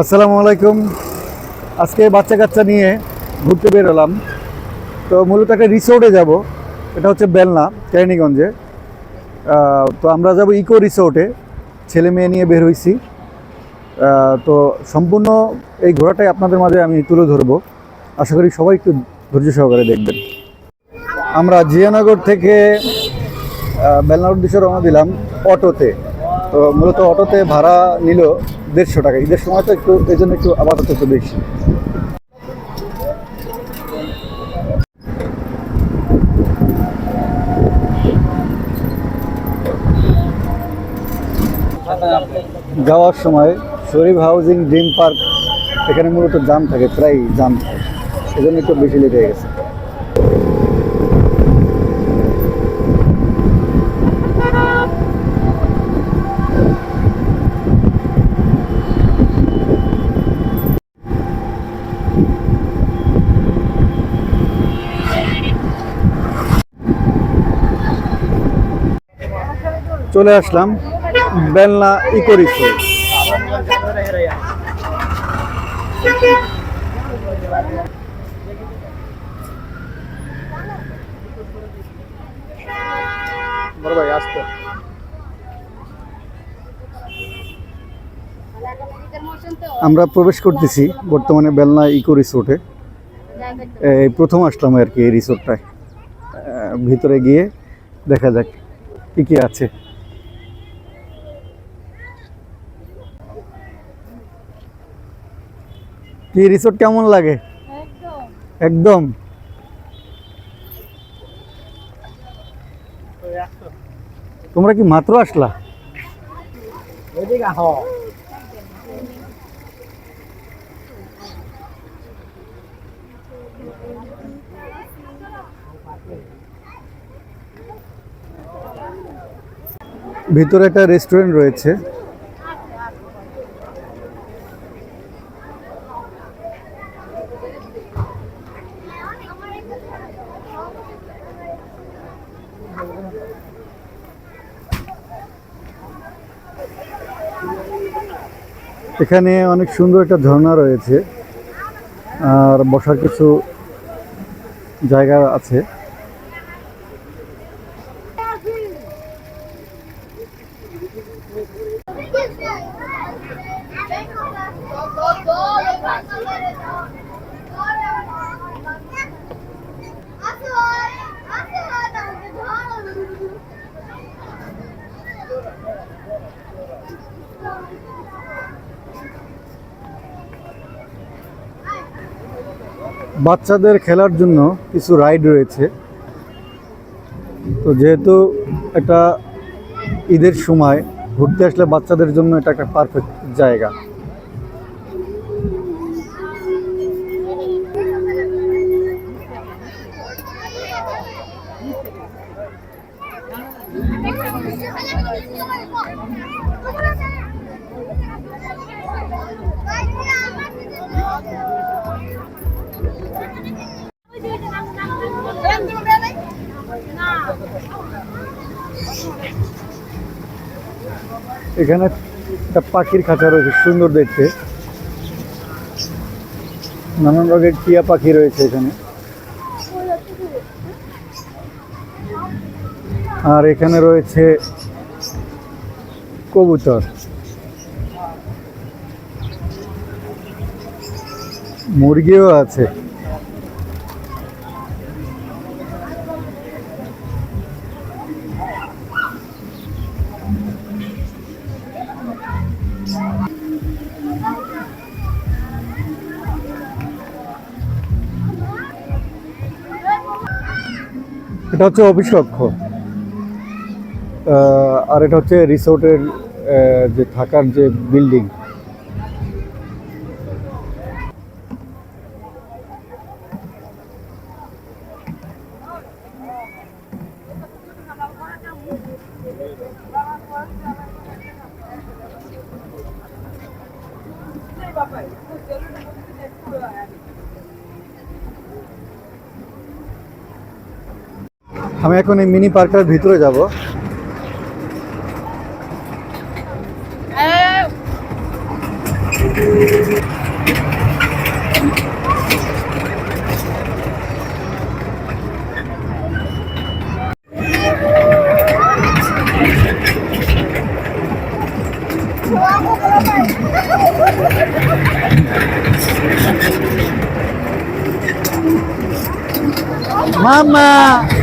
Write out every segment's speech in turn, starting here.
আসসালামু আলাইকুম। আজকে বাচ্চা কাচ্চা নিয়ে ঘুরতে বেরোলাম তো মূলত একটা রিসোর্টে যাব। এটা হচ্ছে বেলনা, কেরানীগঞ্জে। তো আমরা যাব ইকো রিসোর্টে। ছেলে মেয়ে নিয়ে বের হয়েছি তো সম্পূর্ণ এই ঘোরাটাই আপনাদের মাঝে আমি তুলে ধরবো। আশা করি সবাই একটু ধৈর্য সহকারে দেখবেন। আমরা জিয়ানগর থেকে বেলনা উদ্দেশ্যে রওনা দিলাম অটোতে। তো মূলত অটোতে ভাড়া নিল দেড়শো টাকা। ঈদের সময় তো একটু, এই জন্য একটু আপাতত একটু বেশি। যাওয়ার সময় শরীফ হাউজিং ড্রিম পার্ক, এখানে মূলত জাম থাকে প্রায় জাম থাকে। সেজন্য একটু বেশি হয়ে গেছে। চলে আসলাম বেলনা ইকো রিসোর্ট ভাই, আসতে। আমরা প্রবেশ করতেছি বর্তমানে বেলনা ইকো রিসোর্টে এই প্রথম আসলাম আর কি এই রিসোর্টটায়। ভিতরে গিয়ে দেখা যাক কি কি আছে। কি রিসোর্ট কেমন লাগে? একদম। তোমরা কি মাত্র আসলা? ভিতরে একটা রেস্টুরেন্ট রয়েছে। এখানে অনেক সুন্দর একটা ঝর্ণা রয়েছে আর বসার কিছু জায়গা আছে। বাচ্চাদের খেলার জন্য কিছু রাইড রয়েছে। তো যেহেতু এটা ঈদের সময় ঘুরতে আসলে বাচ্চাদের জন্য এটা একটা পারফেক্ট জায়গা। এখানে একটা পাখির খাঁচা রয়েছে, সুন্দর দেখতে। নানান রঙের টিয়া পাখি রয়েছে এখানে। আর এখানে রয়েছে কবুতর। মুরগিও আছে। এটা হচ্ছে অফিস কক্ষ। আর এটা হচ্ছে রিসোর্টের যে থাকার যে বিল্ডিং। আমি এখন এই মিনি পার্কের ভিতরে যাব। মামা!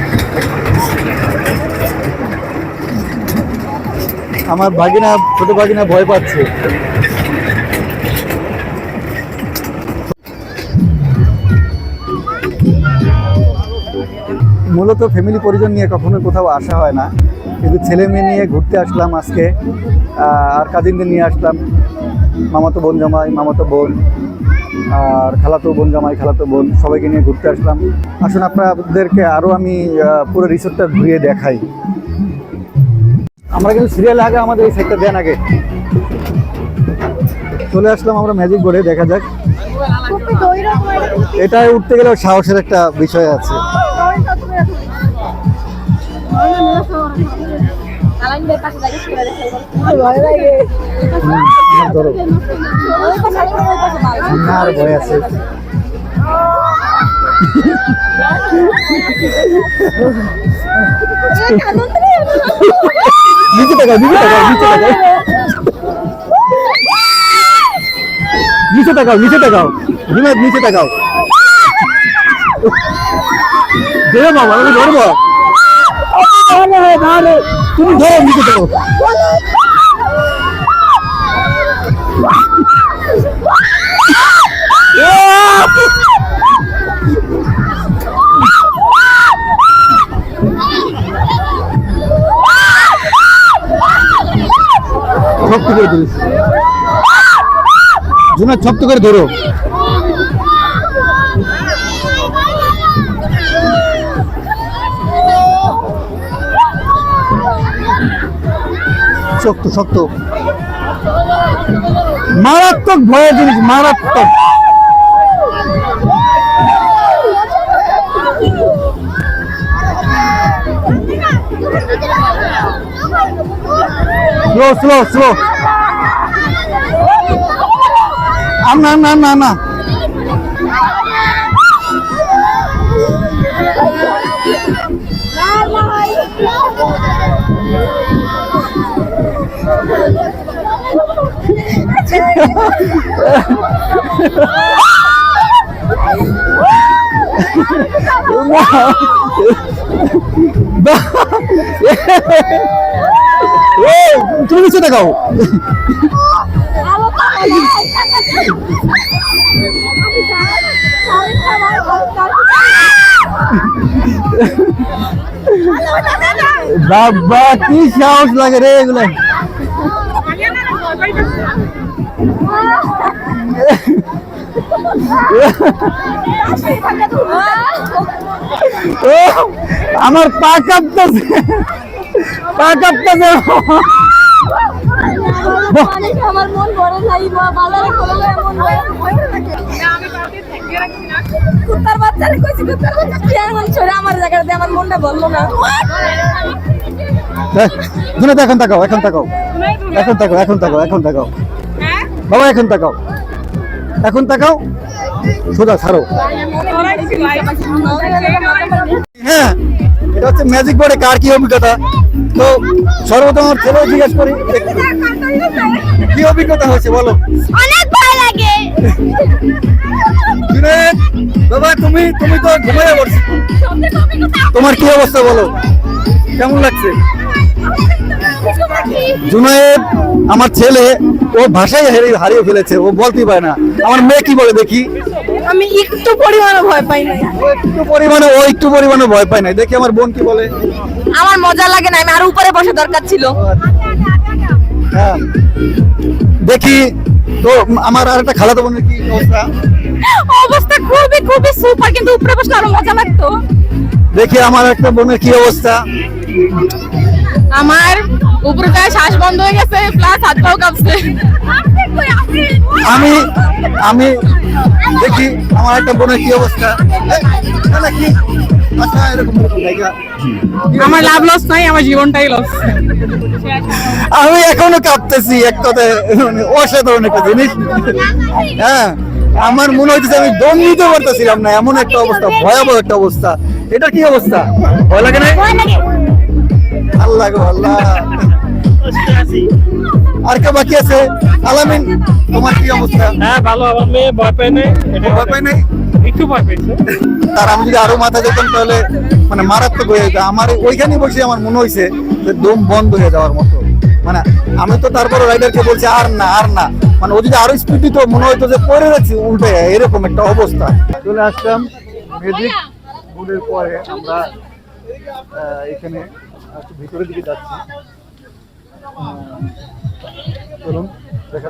আমার ভাগিনা, ছোট ভাগিনা ভয় পাচ্ছে। মূলত ফ্যামিলি পরিজন নিয়ে কখনো কোথাও আসা হয় না। কিন্তু ছেলে মেয়ে নিয়ে ঘুরতে আসলাম আজকে। আর কাজিনদের নিয়ে আসলাম। মামাতো বোন জামাই, মামাতো বোন, আর খালাতো বোন জামাই, খালাতো বোন, সবাইকে নিয়ে ঘুরতে আসলাম। আসুন আপনাদেরকে আরও আমি পুরো রিসোর্টটা ঘুরিয়ে দেখাই। আমরা কিন্তু সিরিয়াল আগে আমাদের এই সাইডটা দেন আগে। চলে আসলাম আমরা ম্যাজিক বোর্ডে দেখা যাক। এটায় উঠতে গেলেও সাহসের একটা বিষয় আছে। আর ভয় আছে। নিচে টাকা নিচে টাকা নিচে টাকা নিচে টাকাও নিচে টাকাও হিমাদ নিচে টাকাও দেবে বাবা আমি ধরবো। তুমি ধরো নিচে টাকাও জুনা শক্ত করে ধরো। শক্ত শক্ত। মারাত্মক ভয়ের জিনিস মারাত্মক। স্লো স্লো স্লো না না না না এই, তুমি নিচে দেখাও বাবা কি সাহস লাগে রে এগুলো? আমার পা কাঁপতেছে। পা কাঁপতেছে। কুত্তার বাচ্চারে কইছি কুত্তার বাচ্চা। কি এমন আমার জায়গাতে আমার মনটা বলল না। দুনে এখন তাকাও এখন তাকাও। এখন তাকাও এখন তাকাও এখন তাকাও। বাবা এখন তাকাও। এখন তাকাও। সোজা ছাড়ো। হ্যাঁ এটা হচ্ছে ম্যাজিক বোর্ডে কার কি অভিজ্ঞতা? তো সর্বপ্রথম আমার ছেলেও জিজ্ঞেস করি কি অভিজ্ঞতা হয়েছে বলো? অনেক ভয় লাগে। জুনেদ, বাবা তুমি তুমি তো ঘুমিয়ে পড়ছো। তোমার কি অবস্থা বলো? কেমন লাগছে? জুনায়েদ আমার ছেলে ও ভাষায় হারিয়ে হারিয়ে ফেলেছে ও বলতেই পারে না। আমার মেয়ে কি বলে দেখি? আমি একটু পরিমাণে ভয় পাই না। একটু পরিমাণে ও একটু পরিমাণে ভয় পায় না। দেখি আমার বোন কি বলে। আমার মজা লাগে না আমি আর উপরে বসে দরকার ছিল। হ্যাঁ। দেখি তো আমার আর একটা খালাতো বোনের কি অবস্থা? অবস্থা খুবই খুবই সুপার কিন্তু উপরে বসলে আরও মজা লাগতো। দেখি আমার একটা বোনের কি অবস্থা। আমার উপরে শ্বাস বন্ধ হয়ে গেছে প্লাস হাত পাও কাঁপছে। আমি আমি দেখি আমার একটা বোনের কি অবস্থা। কি? আমার লাভ লস নাই আমার জীবনটাই লস আমি এখনও কাঁপতেছি এক কথায় মানে অসাধারণ একটা জিনিস। হ্যাঁ আমার মনে হইতেছে আমি দম নিতে পারতেছিলাম না এমন একটা অবস্থা ভয়াবহ একটা অবস্থা। এটা কি অবস্থা? ভয় লাগে না আল্লাহ গো আল্লাহ। আর কে বাকি আছে? আলামিন তোমার কি অবস্থা? হ্যাঁ ভালো আমার মেয়ে ভয় পায় নাই। ভয় পাই নাই? একটু ভয় পেয়েছে। তার আমি যদি আরও মাথা যেতাম তাহলে মানে মারাত্মক হয়ে যেত। আমার ওইখানে বসে আমার মনে হয়েছে যে দম বন্ধ হয়ে যাওয়ার মতো। মানে আমি তো তারপরে রাইডারকে বলছি আর না আর না। মানে ও যদি আরও স্পিড দিত মনে হতো যে পড়ে যাচ্ছি উল্টে এরকম একটা অবস্থা। চলে আসলাম বুলের পরে আমরা এখানে একটু ভিতরের দিকে যাচ্ছি। চলুন দেখা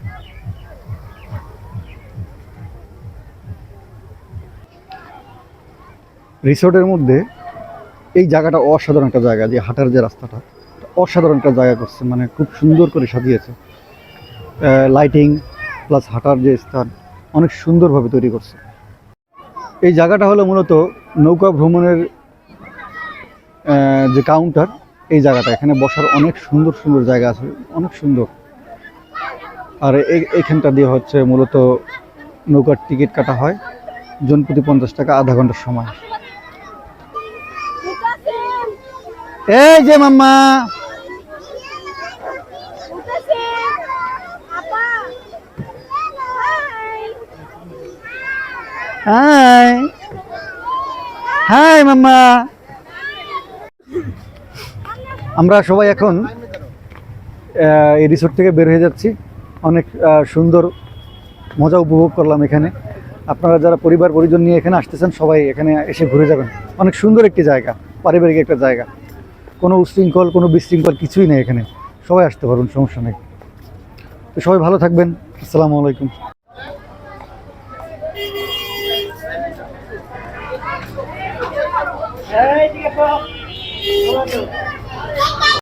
রিসোর্টের মধ্যে এই জায়গাটা অসাধারণ একটা জায়গা, যে হাঁটার যে রাস্তাটা, অসাধারণ একটা জায়গা করছে মানে খুব সুন্দর করে সাজিয়েছে। লাইটিং প্লাস হাঁটার যে স্থান, অনেক সুন্দরভাবে তৈরি করছে। এই জায়গাটা হলো মূলত নৌকা ভ্রমণের যে কাউন্টার এই জায়গাটা। এখানে বসার অনেক সুন্দর সুন্দর জায়গা আছে, অনেক সুন্দর। আর এই এইখানটা দিয়ে হচ্ছে মূলত নৌকার টিকিট কাটা হয় জন প্রতি পঞ্চাশ টাকা, আধা ঘণ্টার সময়। এই যে মাম্মা। হাই। হাই। মাম্মা। আমরা সবাই এখন এই রিসোর্ট থেকে বের হয়ে যাচ্ছি। অনেক সুন্দর মজা উপভোগ করলাম এখানে। আপনারা যারা পরিবার পরিজন নিয়ে এখানে আসতেছেন সবাই এখানে এসে ঘুরে যাবেন। অনেক সুন্দর একটি জায়গা পারিবারিক একটা জায়গা। কোনো উশৃঙ্খল, কোনো বিশৃঙ্খল কিছুই নেই এখানে। সবাই আসতে পারবেন সমস্যা নেই। তো সবাই ভালো থাকবেন। আসসালামু আলাইকুম।